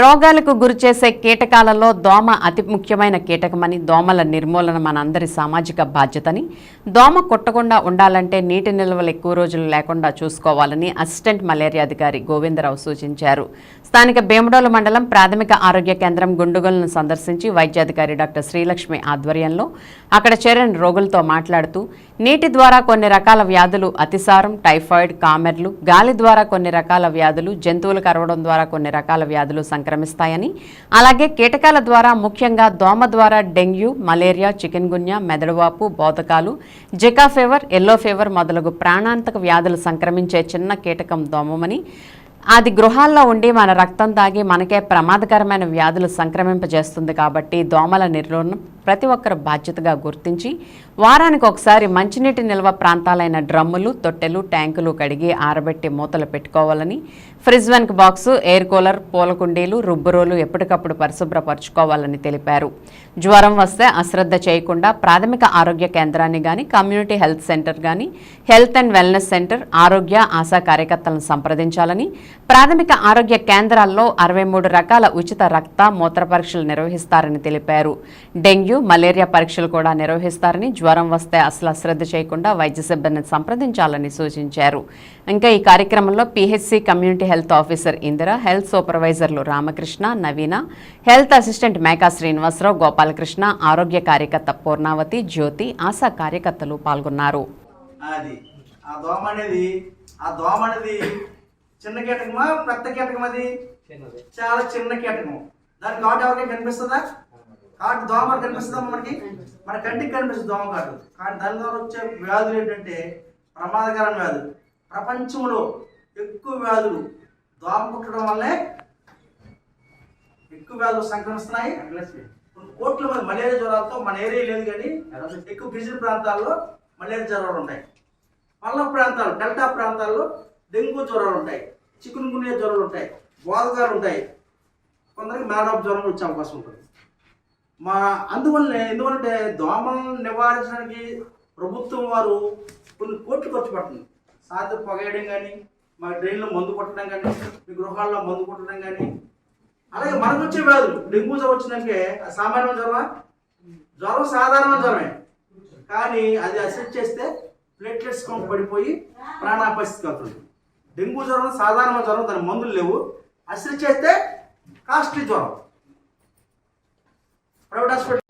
రోగాలకు గురిచేసే కీటకాలలో దోమ అతి ముఖ్యమైన కీటకమని దోమల నిర్మూలన మనందరి సామాజిక బాధ్యతని. దోమ కొట్టకుండా ఉండాలంటే నీటి నిల్వలు ఎక్కువ రోజులు లేకుండా చూసుకోవాలని అసిస్టెంట్ మలేరియా అధికారి గోవిందరావు సూచించారు. స్థానిక భీమడోలు మండలం ప్రాథమిక ఆరోగ్య కేంద్రం గుండుగోలను సందర్శించి వైద్యాధికారి డాక్టర్ శ్రీలక్ష్మి ఆధ్వర్యంలో అక్కడ చేరిన రోగులతో మాట్లాడుతూ నీటి ద్వారా కొన్ని రకాల వ్యాధులు అతిసారం టైఫాయిడ్ కామెర్లు గాలి ద్వారా కొన్ని రకాల వ్యాధులు జంతువులు కరవడం ద్వారా కొన్ని రకాల వ్యాధులు సంక్రమిస్తాయని. అలాగే కీటకాల ద్వారా ముఖ్యంగా దోమ ద్వారా డెంగ్యూ మలేరియా చికెన్ గున్యా మెదడువాపు బోతకాలు జికా ఫీవర్ ఎల్లో ఫీవర్ మొదలగు ప్రాణాంతక వ్యాధులు సంక్రమించే చిన్న కీటకం దోమమని. అది గృహాల్లో ఉండి మన రక్తం తాగి మనకే ప్రమాదకరమైన వ్యాధులు సంక్రమింపజేస్తుంది కాబట్టి దోమల నిర్మూలన ప్రతి ఒక్కరు బాధ్యతగా గుర్తించి వారానికి ఒకసారి మంచినీటి నిల్వ ప్రాంతాలైన డ్రమ్ములు తొట్టెలు ట్యాంకులు కడిగి ఆరబెట్టి మూతలు పెట్టుకోవాలని ఫ్రిజ్ వెనక్ బాక్సు ఎయిర్ కూలర్ పూల కుండీలు రుబ్బురోలు ఎప్పటికప్పుడు పరిశుభ్రపరచుకోవాలని తెలిపారు. జ్వరం వస్తే అశ్రద్ధ చేయకుండా ప్రాథమిక ఆరోగ్య కేంద్రాన్ని కానీ కమ్యూనిటీ హెల్త్ సెంటర్ కానీ హెల్త్ అండ్ వెల్నెస్ సెంటర్ ఆరోగ్య ఆశా కార్యకర్తలను సంప్రదించాలని ప్రాథమిక ఆరోగ్య కేంద్రాల్లో అరవై మూడు రకాల ఉచిత రక్త మూత్ర పరీక్షలు నిర్వహిస్తారని తెలిపారు. డెంగ్యూ మలేరియా పరీక్షలు కూడా నిర్వహిస్తారని జ్వరం వస్తే అసలు అశ్రద్ధ చేయకుండా వైద్య సిబ్బందిని సంప్రదించాలని సూచించారు. ఇంకా ఈ కార్యక్రమంలో PHC community health officer Indira health సూపర్వైజర్లు Ramakrishna Naveena health assistant Meka Srinivasarao Gopalakrishna ఆరోగ్య కార్యకర్త పూర్ణావతి జ్యోతి ఆశా కార్యకర్తలు పాల్గొన్నారు. అది. ఆ దోమ అనేది ఆ దోమ అనేది చిన్న కీటకమా పెద్ద కీటకం అది చాలా చిన్న కీటకం. దాని కనిపిస్తుందా? కాబట్టి దోమ కాటు కనిపిస్తుందా మనకి? మన కంటికి కనిపిస్తుంది దోమ కాటు కానీ దాని ద్వారా వచ్చే వ్యాధులు ఏంటంటే ప్రమాదకరమైన వ్యాధులు. ప్రపంచంలో ఎక్కువ వ్యాధులు దోమ కుట్టడం వల్లే ఎక్కువ వ్యాధులు సంక్రమిస్తున్నాయి. కొన్ని కోట్ల మంది మలేరియా జ్వరాలతో మన ఏరియా లేదు కానీ ఎక్కువ గిరిజన ప్రాంతాల్లో మలేరియా జ్వరాలు ఉంటాయి. పల్ల ప్రాంతాలు డెల్టా ప్రాంతాల్లో డెంగ్యూ జ్వరాలు ఉంటాయి. చికున్ గున్యా జ్వరాలు ఉంటాయి. బోధకాలు ఉంటాయి. కొందరికి మేడాప్ జ్వరం వచ్చే అవకాశం ఉంటుంది. మా అందువల్లనే ఎందుకంటే దోమలను నివారించడానికి ప్రభుత్వం వారు కొన్ని కోట్లు ఖర్చు పెడుతుంది. సాధ్య పొగేయడం కానీ మా డ్రైన్లో మందు కొట్టడం కానీ మీ గృహాల్లో మందు కొట్టడం కానీ అలాగే మనకు వచ్చే వ్యాధులు డెంగ్యూ జ్వరం వచ్చినాకే సామాన్య సామాన్యమైన జ్వరమా? జ్వరం సాధారణ జ్వరమే. కానీ అది అసెట్ చేస్తే ప్లేట్లెట్స్ కౌంట్ పడిపోయి ప్రాణాపరిస్థితి అవుతుంది డెంగ్యూ జ్వరం సాధారణ జ్వరం దాని మందులు లేవు. అసెట్ చేస్తే కాస్ట్లీ జ్వరం. Whatever does for